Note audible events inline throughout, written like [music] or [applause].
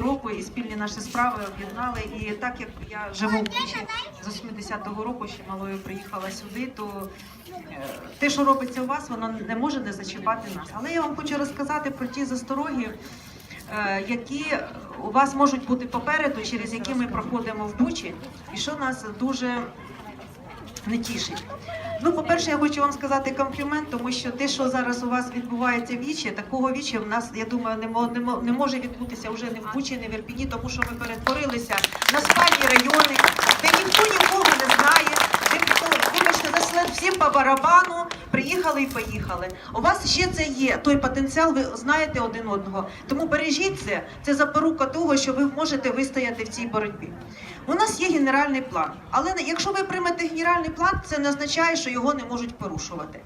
року і спільні наші справи об'єднали. І так як я живу в Бучі з 80-го року, ще малою приїхала сюди, то е, те, що робиться у вас, воно не може не зачіпати нас. Але я вам хочу розказати про ті застороги, е, які у вас можуть бути попереду, через які ми проходимо в Бучі, і що нас дуже не тішить. Ну, по-перше, я хочу вам сказати комплімент, тому що те, що зараз у вас відбувається віче, такого віче в нас, я думаю, не, не, мо- не може відбутися вже не в Бучі, не в Ірпіні, тому що ми перетворилися на спальні райони, де ніхто нікого не знає, де ніхто, вибачте, за член всім по барабану, приїхали і поїхали. У вас ще це є, той потенціал, ви знаєте один одного. Тому бережіть це, це запорука того, що ви можете вистояти в цій боротьбі. У нас є генеральний план, але якщо ви приймете генеральний план, це не означає, що його не можуть порушувати.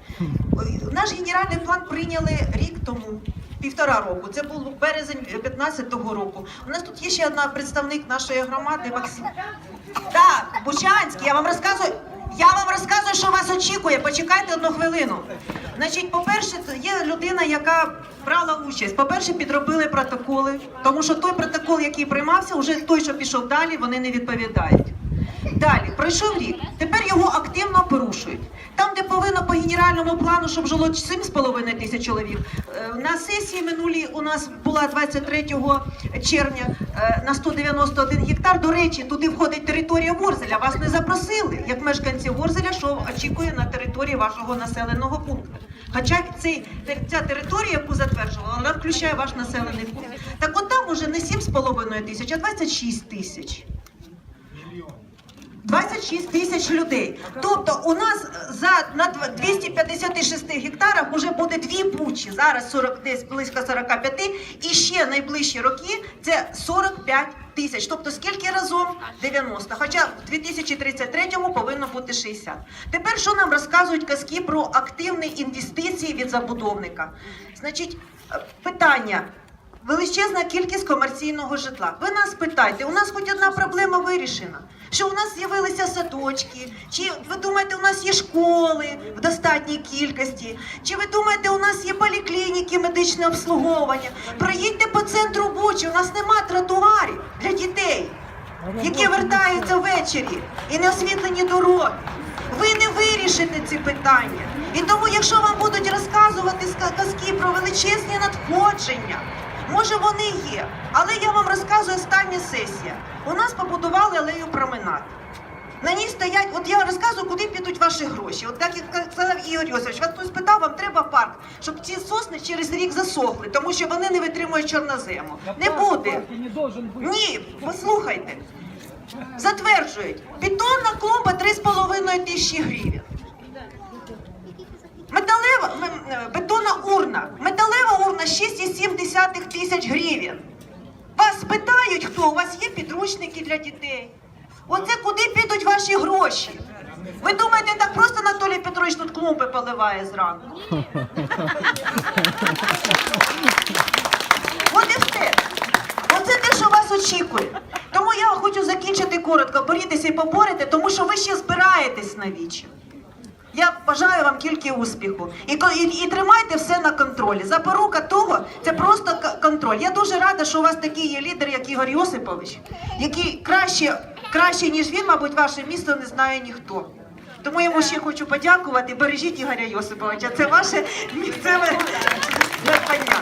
Наш генеральний план прийняли рік тому. Півтора року, це був березень 15-го року. У нас тут є ще одна представник нашої громади Максим. Так, Бучанський, я вам розказую. Я вам розказую, що вас очікує. Одну хвилину. Значить, по-перше, є людина, яка брала участь. По-перше, підробили протоколи, тому що той протокол, який приймався, вже той, що пішов далі, вони не відповідають. Далі пройшов рік. Тепер його активно порушують. Там, де повинно по генеральному плану, щоб жило 7,5 тисяч чоловік. е, На сесії минулій у нас була 23 червня е, на 191 гектар. До речі, туди входить територія Ворзеля. Вас не запросили, як мешканці Ворзеля, що очікує на території вашого населеного пункту. Хоча цей, ця територія, яку затверджувала, вона включає ваш населений пункт. Так от там уже не 7,5 тисяч, а 26 тисяч. 26 тисяч людей. Тобто у нас за на дв- 256 гектарах вже буде дві бучі. Зараз 40, десь близько 45, і ще найближчі роки це 45 тисяч. Тобто скільки разом? 90. Хоча в 2033 повинно бути 60. Тепер що нам розказують казки про активні інвестиції від забудовника? Значить, е, питання. Величезна кількість комерційного житла. Ви нас питайте, у нас хоч одна проблема вирішена. Що у нас з'явилися садочки? Чи ви думаєте, у нас є школи в достатній кількості? Чи ви думаєте, у нас є поліклініки, медичне обслуговування? Проїдьте по центру Бучі, у нас нема тротуарів для дітей, які вертаються ввечері і не освітлені дороги. Ви не вирішите ці питання. І тому, якщо вам будуть розказувати казки про величезні надходження, може вони є. Але я вам розказую остання сесія. У нас побудували алею променад. На ній стоять, от я розказую, куди підуть ваші гроші. От як сказав Ігор Йосифович, вас хтось питав, вам треба парк, щоб ці сосни через рік засохли, тому що вони не витримують чорнозему. Не буде. Ні, послухайте. Затверджують. Бетонна клумба 3,5 тисячі гривень. Бетонна урна. Металева урна 6,7 тисяч гривень. Вас питають, хто? У вас є підручники для дітей. Оце куди підуть ваші гроші? Ви думаєте, так просто Анатолій Петрович тут клумби поливає зранку? От і все. Оце те, що вас очікує. Тому я хочу закінчити коротко, борітеся і поборете, тому що ви ще збираєтесь на вічі. Я бажаю вам тільки успіху. І, і, і тримайте все на контролі. Запорука того це просто контроль. Я дуже рада, що у вас такий є лідер, як Ігор Йосипович, який краще, краще ніж він, мабуть, ваше місто не знає ніхто. Тому йому ще хочу подякувати. Бережіть Ігоря Йосиповича. Це ваше місцеве [laughs] надбання.